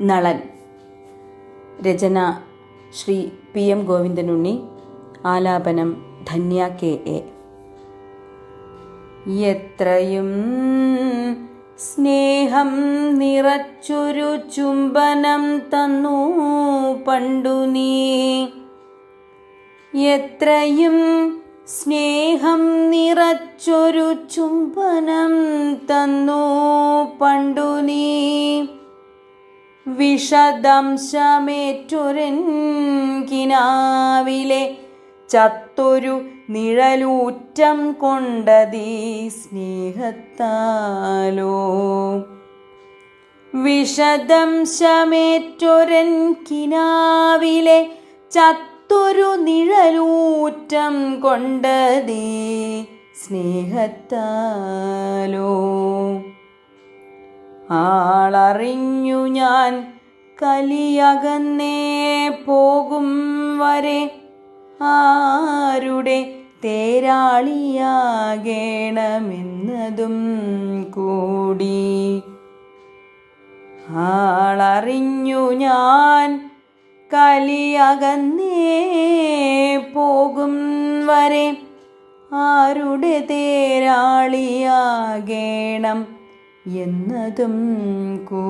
നളൻ. രചന Shri P M Govindanunni. ആലാപനം Dhanya K A. എത്രയും സ്നേഹം നിറച്ചൊരു ചുംബനം തന്നു പണ്ടു നീ. എത്രയും സ്നേഹം നിറച്ചൊരു ചുംബനം തന്നു പണ്ടു നീ. വിഷദംശമേറ്റൊരൻ കിനാവിലെ ചത്തൊരു നിഴലൂറ്റം കൊണ്ടതീ സ്നേഹത്താലോ. വിഷദംശമേറ്റൊരൻ കിനാവിലെ ചത്തൊരു നിഴലൂറ്റം കൊണ്ടതീ സ്നേഹത്താലോ. ആളറിഞ്ഞു ഞാൻ കലിയകന്നേ പോകും വരെ. ആരുടെ തേരാളിയാകേണമെന്നതും കൂടി. ആളറിഞ്ഞു ഞാൻ കലിയകന്നേ പോകും വരെ. ആരുടെ തേരാളിയാകേണം എന്നതും കൂടി